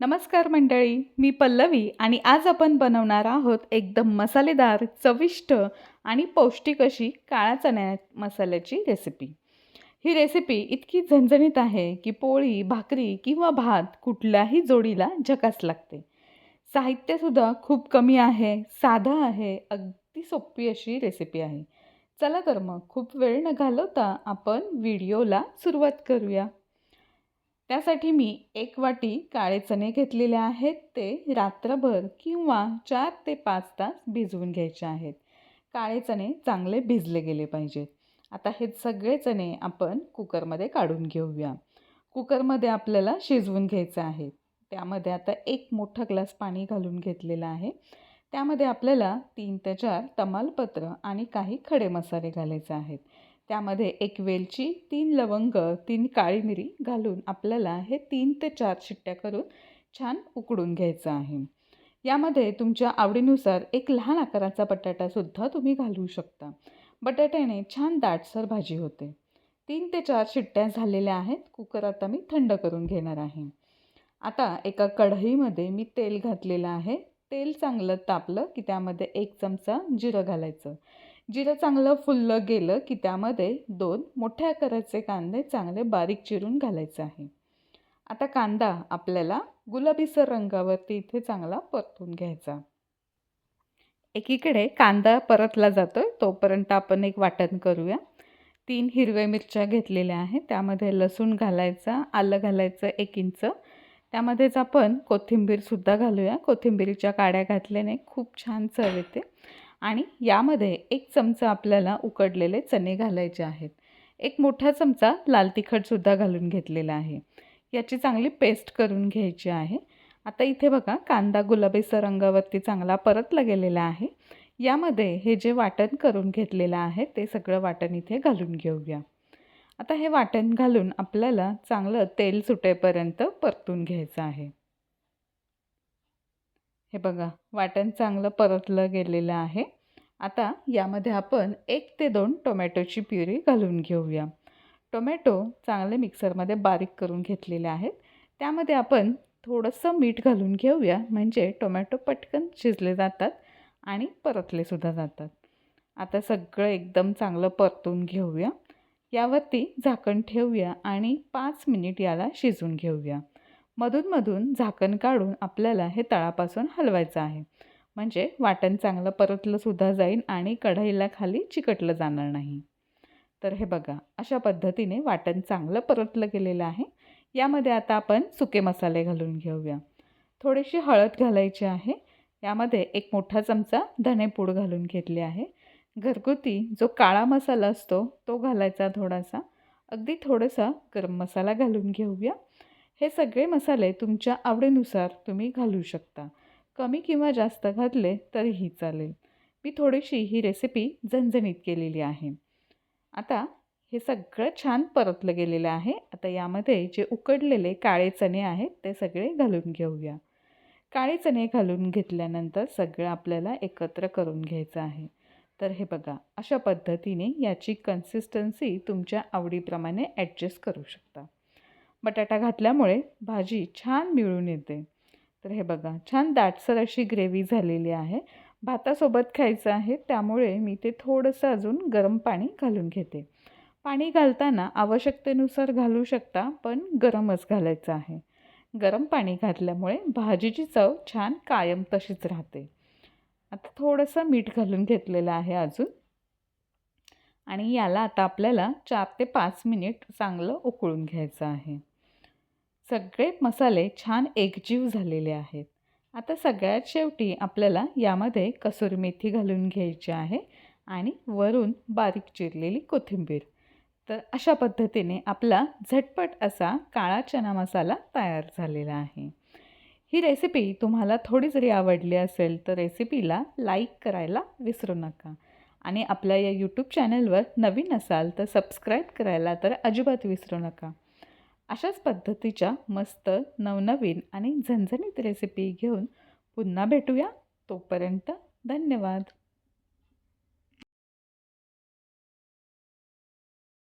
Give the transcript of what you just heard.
नमस्कार मंडळी मी पल्लवी आणि आज आपण बनवणार आहोत एकदम मसालेदार चविष्ट आणि पौष्टिक अशी काळा चण्या मसाल्याची रेसिपी ही रेसिपी इतकी झणझणीत आहे की पोळी भाकरी किंवा भात कुठल्याही जोडीला झकास लागते. साहित्यसुद्धा खूप कमी आहे साधं आहे अगदी सोपी अशी रेसिपी आहे. चला तर मग खूप वेळ न घालवता आपण व्हिडिओला सुरुवात करूया. त्यासाठी मी एक वाटी काळे चणे घेतलेले आहेत. ते रात्रभर किंवा चार ते पाच तास भिजवून घ्यायचे आहेत. काळे चणे चांगले भिजले गेले पाहिजेत. आता हे सगळे चणे आपण कुकरमध्ये काढून घेऊया. कुकरमध्ये आपल्याला शिजवून घ्यायचं आहे त्यामध्ये आता एक मोठा ग्लास पाणी घालून घेतलेलं आहे. त्यामध्ये आपल्याला तीन ते चार तमालपत्र आणि काही खडे मसाले घालायचे आहेत. त्यामध्ये एक वेलची तीन लवंग तीन काळी मिरी घालून आपल्याला हे तीन ते चार शिट्ट्या करून छान उकडून घ्यायचं आहे. यामध्ये तुमच्या आवडीनुसार एक लहान आकाराचा बटाटासुद्धा तुम्ही घालू शकता. बटाट्याने छान दाटसर भाजी होते. तीन ते चार शिट्ट्या झालेल्या आहेत कुकर आता मी थंड करून घेणार आहे. आता एका कढईमध्ये मी तेल घातलेलं आहे. तेल चांगलं तापलं की त्यामध्ये एक चमचा जिरं घालायचं. जिरं चांगलं फुललं गेलं की त्यामध्ये दोन मोठ्या आकाराचे कांदे चांगले बारीक चिरून घालायचे आहे. आता कांदा आपल्याला गुलाबीसर रंगावरती इथे चांगला परतून घ्यायचा. एकीकडे कांदा परतला जातो आहे तोपर्यंत आपण एक वाटण करूया. तीन हिरव्या मिरच्या घेतलेल्या आहेत त्यामध्ये लसूण घालायचा आलं घालायचं एक इंच. त्यामध्येच आपण कोथिंबीरसुद्धा घालूया. कोथिंबीरीच्या काड्या घातल्याने खूप छान चव येते. आणि यामध्ये एक चमचा आपल्याला उकडलेले चणे घालायचे आहेत. एक मोठा चमचा लाल तिखटसुद्धा घालून घेतलेला आहे. याची चांगली पेस्ट करून घ्यायची आहे. आता इथे बघा कांदा गुलाबीचा रंगावरती चांगला परतला गेलेला आहे. यामध्ये हे जे वाटण करून घेतलेलं आहे ते सगळं वाटण इथे घालून घेऊया. आता हे वाटण घालून आपल्याला चांगलं तेल सुटेपर्यंत परतून घ्यायचं आहे. हे बघा वाटण चांगलं परतलं गेलेलं आहे. आता यामध्ये आपण एक ते दोन टोमॅटोची प्युरी घालून घेऊया. टोमॅटो चांगले मिक्सरमध्ये बारीक करून घेतलेले आहेत. त्यामध्ये आपण थोडंसं मीठ घालून घेऊया म्हणजे टोमॅटो पटकन शिजले जातात आणि परतलेसुद्धा जातात. आता सगळं एकदम चांगलं परतून घेऊया. यावरती झाकण ठेवूया आणि पाच मिनिट याला शिजून घेऊया. मधूनमधून झाकण काढून आपल्याला हे तळापासून हलवायचं आहे. म्हणजे वाटण चांगलं परतलंसुद्धा जाईल आणि कढईला खाली चिकटलं जाणार नाही. तर हे बघा अशा पद्धतीने वाटण चांगलं परतलं गेलेलं आहे. यामध्ये आता आपण सुके मसाले घालून घेऊया. थोडीशी हळद घालायची आहे. यामध्ये एक मोठा चमचा धनेपूड घालून घेतली आहे. घरगुती जो काळा मसाला असतो तो घालायचा थोडासा. अगदी थोडासा गरम मसाला घालून घेऊया. हे सगळे मसाले तुमच्या आवडीनुसार तुम्ही घालू शकता. कमी किंवा जास्त घातले तरीही चालेल. मी थोडीशी ही रेसिपी झणझणीत केलेली आहे. आता हे सगळं छान परतलं गेलेलं आहे. आता यामध्ये जे उकडलेले काळे चणे आहेत ते सगळे घालून घेऊया. काळे चणे घालून घेतल्यानंतर सगळं आपल्याला एकत्र करून घ्यायचं आहे. तर हे बघा अशा पद्धतीने याची कन्सिस्टन्सी तुमच्या आवडीप्रमाणे ॲडजस्ट करू शकता. बटाटा घातल्यामुळे भाजी छान मिळून येते. तर हे बघा छान दाटसर अशी ग्रेव्ही झालेली आहे. भातासोबत खायचं आहे त्यामुळे मी ते थोडंसं अजून गरम पाणी घालून घेते. पाणी घालताना आवश्यकतेनुसार घालू शकता पण गरमच घालायचं आहे. गरम पाणी घातल्यामुळे भाजीची चव छान कायम तशीच राहते. आता थोडंसं मीठ घालून घेतलेलं आहे अजून. आणि याला आता आपल्याला चार ते पाच मिनिट चांगलं उकळून घ्यायचं आहे. सगळे मसाले छान एकजीव झालेले आहेत. आता सगळ्यात शेवटी आपल्याला यामध्ये कसुरी मेथी घालून घ्यायची आहे आणि वरून बारीक चिरलेली कोथिंबीर. तर अशा पद्धतीने आपला झटपट असा काळा चना मसाला तयार झालेला आहे. ही रेसिपी तुम्हाला थोडी जरी आवडली असेल तर रेसिपीला लाईक करायला विसरू नका. आणि आपल्या या यूट्यूब चॅनलवर नवीन असाल तर सबस्क्राईब करायला तर अजिबात विसरू नका. अशाच पद्धतीच्या मस्त नवनवीन आणि झणझणीत रेसिपी घेऊन पुन्हा भेटूया. तोपर्यंत धन्यवाद.